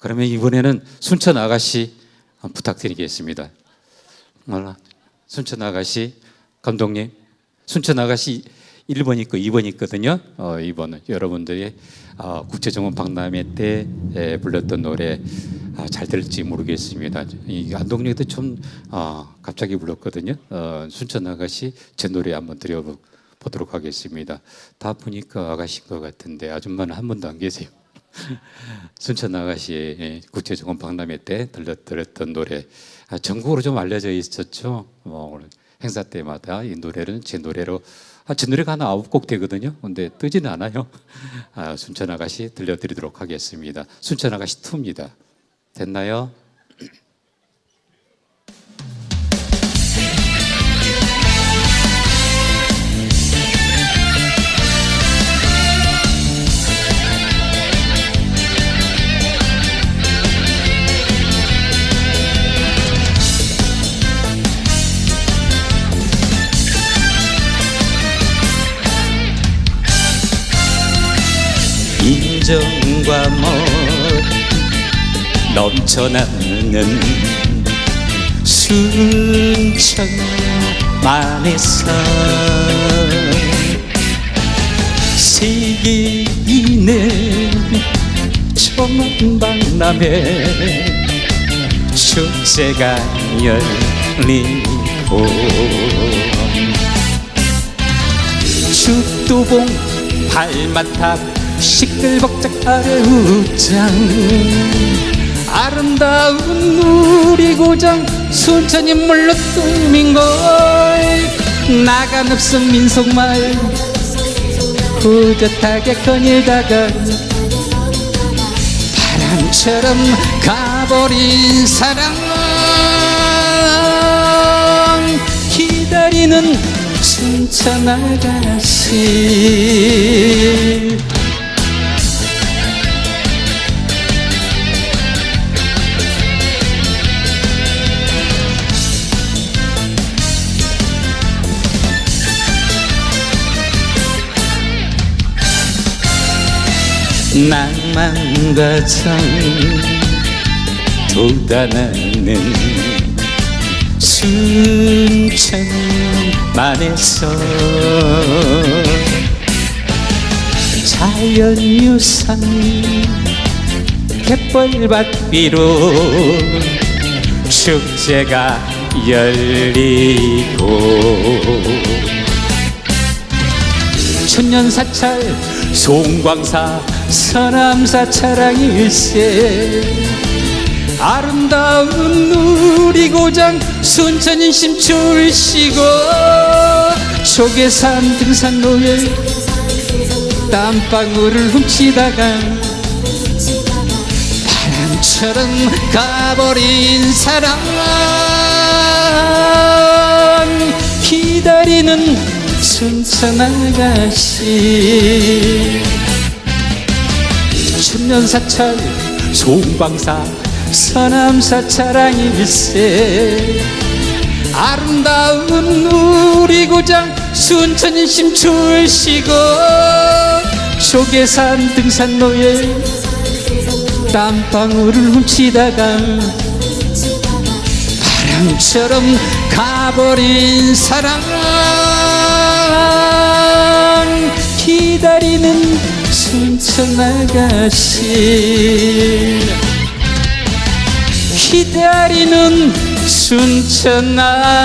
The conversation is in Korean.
그러면 이번에는 순천 아가씨 부탁드리겠습니다. 순천 아가씨 감독님, 순천 아가씨 1번 있고 2번 있거든요. 어, 2번은 여러분들이 어, 국제정원 박람회 때 에, 불렀던 노래 아, 잘 들을지 모르겠습니다. 이 안동역도 좀 어, 갑자기 불렀거든요. 어, 순천 아가씨 제 노래 한번 드려보도록 하겠습니다. 다 보니까 아가씨인 것 같은데 아줌마는 한 분도 안 계세요. 순천 예, 국제정원 박람회 때 들려 들었던 노래 아, 전국으로 좀 알려져 있었죠. 뭐 행사 때마다 이 노래는 제 노래로 아, 제 노래가 하나 아홉 곡 되거든요. 근데 뜨지는 않아요. 아, 순천 아가씨 들려드리도록 하겠습니다. 순천 아가씨 2입니다. 됐나요? 정과 멋 넘쳐나는 순천만에서 세계인의 천만박람회 축제가 열리고 죽도봉 발마탑 시끌벅적 아래우장. 아름다운 우리 고장 순천이 물로 뜸인걸 나간 없음 민속마을. 뿌듯하게 거닐다가 바람처럼 가버린 사랑. 기다리는 순천 아가씨 낭만과 정 돋아나는 순천만에서 자연유산 갯벌밭 위로 축제가 열리고 천년사찰 송광사 서남사 차량일세. 아름다운 우리 고장 순천 인심 출시고 조계산 등산로에 땀방울을 훔치다가 바람처럼 가버린 사랑 기다리는 순천 아가씨 천년사찰 송방사 서남사 차량일세 아름다운 우리 고장 순천인 심 출시고 조계산 등산로에 땀방울을 훔치다가 바람처럼 가버린 사랑 아가씨 기다리는 순천 아가씨